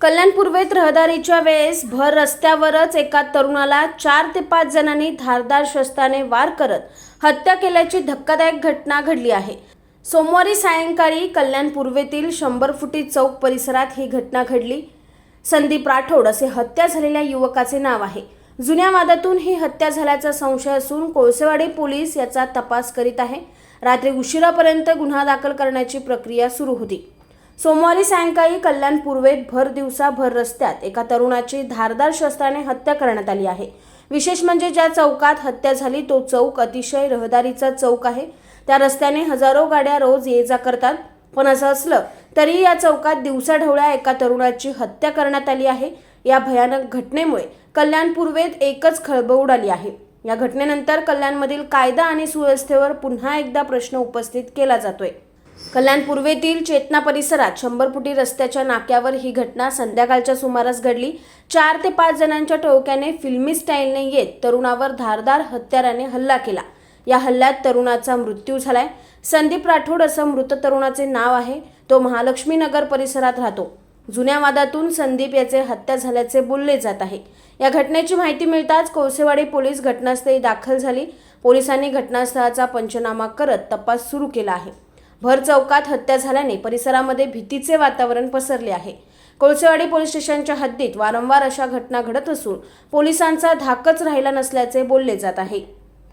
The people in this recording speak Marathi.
कल्याण पूर्वेत रहदारीच्या वेळेस भर रस्त्यावरच एका तरुणाला चार ते पाच जणांनी धारदार शस्त्राने वार करत हत्या केल्याची धक्कादायक घटना घडली आहे. सोमवारी सायंकाळी कल्याण पूर्वेतील शंभर फुटी चौक परिसरात ही घटना घडली. संदीप राठोड असे हत्या झालेल्या युवकाचे नाव आहे. जुन्या वादातून ही हत्या झाल्याचा संशय असून कोळसेवाडी पोलीस याचा तपास करीत आहे. रात्री उशिरापर्यंत गुन्हा दाखल करण्याची प्रक्रिया सुरू होती. सोमवारी सायंकाळी कल्याण पूर्वेत भर दिवसाभर रस्त्यात एका तरुणाची धारदार शस्त्राने हत्या करण्यात आली आहे. विशेष म्हणजे ज्या चौकात हत्या झाली तो चौक अतिशय रहदारीचा चौक आहे. त्या रस्त्याने हजारो गाड्या रोज ये जा करतात. पण असं असलं तरी या चौकात दिवसाढवळ्या एका तरुणाची हत्या करण्यात आली आहे. या भयानक घटनेमुळे कल्याण पूर्वेत एकच खळबळ उडाली आहे. या घटनेनंतर कल्याणमधील कायदा आणि सुव्यवस्थेवर पुन्हा एकदा प्रश्न उपस्थित केला जातोय. कल्याण पूर्वेतील चेतना परिसरात शंभरपुटी रस्त्याच्या नाक्यावर ही घटना संध्याकाळच्या सुमारास घडली. चार ते पाच जणांच्या टोळक्याने फिल्मी स्टाईलने येत तरुणावर धारदार हत्याराने हल्ला केला. या हल्ल्यात तरुणाचा मृत्यू झालाय. संदीप राठोड असं मृत तरुणाचे नाव आहे. तो महालक्ष्मी नगर परिसरात राहतो. जुन्या वादातून संदीप याचे हत्या झाल्याचे बोलले जात आहे. या घटनेची माहिती मिळताच कोळसेवाडी पोलीस घटनास्थळी दाखल झाली. पोलिसांनी घटनास्थळाचा पंचनामा करत तपास सुरू केला आहे. भर चौकात हत्या झाल्याने परिसरामध्ये भीतीचे वातावरण पसरले आहे. कोळसेवाडी पोलीस स्टेशनच्या हद्दीत वारंवार अशा घटना घडत असून पोलिसांचा धाकच राहिला नसल्याचे बोलले जात आहे.